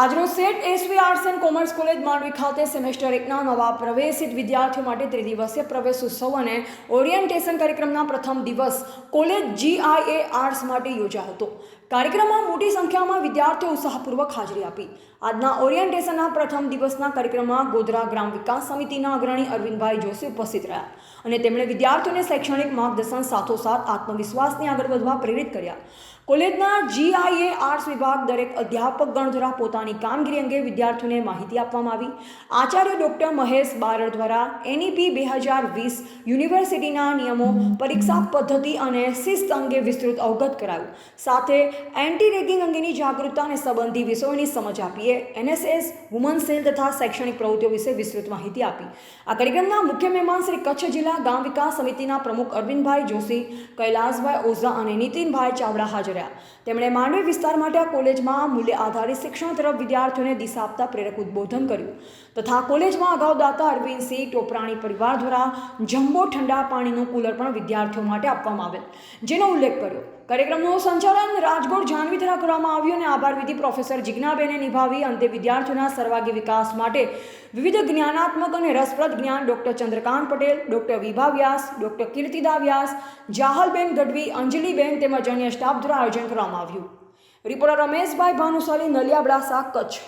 આજરોજ Seth SV arts and commerce college Mandvi ખાતે semester એકના નવા પ્રવેશિત વિદ્યાર્થીઓ માટે ત્રિદિવસીય પ્રવેશ ઉત્સવ અને ઓરિએન્ટેશન કાર્યક્રમના પ્રથમ દિવસ કોલેજ જીઆઈએ આર્ટ્સ માટે યોજાયો હતો. કાર્યક્રમમાં મોટી સંખ્યામાં વિદ્યાર્થીઓ ઉત્સાહપૂર્વક હાજરી આપી. આજના ઓરિએન્ટેશનના પ્રથમ દિવસના કાર્યક્રમમાં ગોધરા ગ્રામ વિકાસ સમિતિના અગ્રણી અરવિંદભાઈ જોશી ઉપસ્થિત રહ્યા અને તેમણે વિદ્યાર્થીઓને શૈક્ષણિક માર્ગદર્શન સાથોસાથ આત્મવિશ્વાસની આગળ વધવા પ્રેરિત કર્યા. કોલેજના જીઆઈએ આર્ટ્સ વિભાગ દરેક અધ્યાપક ગણ દ્વારા પોતાની કામગીરી અંગે વિદ્યાર્થીઓને માહિતી આપવામાં આવી. આચાર્ય ડૉક્ટર મહેશ બારડ દ્વારા એનઈપી બે હજાર વીસ યુનિવર્સિટીના નિયમો, પરીક્ષા પદ્ધતિ અને શિસ્ત અંગે વિસ્તૃત અવગત કરાયું. સાથે એન્ટી રેગિંગ અંગેની જાગૃતતા અને સંબંધી વિષયોની સમજ આપીએ. એનએસએસ વુમન સેલ તથા શૈક્ષણિક પ્રવૃત્તિઓ વિશે વિસ્તૃત માહિતી આપી. આ કાર્યક્રમના મુખ્ય મહેમાન શ્રી કચ્છ જિલ્લા ગામ વિકાસ સમિતિના પ્રમુખ અરવિંદભાઈ જોશી, કૈલાસભાઈ ઓઝા અને નીતિનભાઈ ચાવડા હાજર રહ્યા તેમણે માંડવી વિસ્તાર માટે આ કોલેજમાં મૂલ્ય આધારિત શિક્ષણ તરફ વિદ્યાર્થીઓને દિશા આપતા પ્રેરક ઉદ્બોધન કર્યું. તથા કોલેજમાં અગાઉ દાતા અરવિંદસિંહ ટોપરાણી પરિવાર દ્વારા જમ્બો ઠંડા પાણીનું કુલર પણ વિદ્યાર્થીઓ માટે આપવામાં આવેલ, જેનો ઉલ્લેખ કર્યો. કાર્યક્રમનું સંચાલન રાજકોટ જાનવી દ્વારા કરવામાં આવ્યું અને આભાર વિધિ પ્રોફેસર જિજ્ઞાબેને નિભાવી અંતે વિદ્યાર્થીઓના સર્વાગી વિકાસ માટે વિવિધ જ્ઞાનાત્મક અને રસપ્રદ જ્ઞાન doctor Chandrakant Patel, doctor Vibha Vyas, doctor Kirtida Vyas, જાહલબેન ગઢવી, અંજલિબેન તેમજ અન્ય સ્ટાફ દ્વારા આયોજન કરવામાં આવ્યું. રિપોર્ટર રમેશભાઈ ભાનુશાલી નલિયાબડાસા કચ્છ.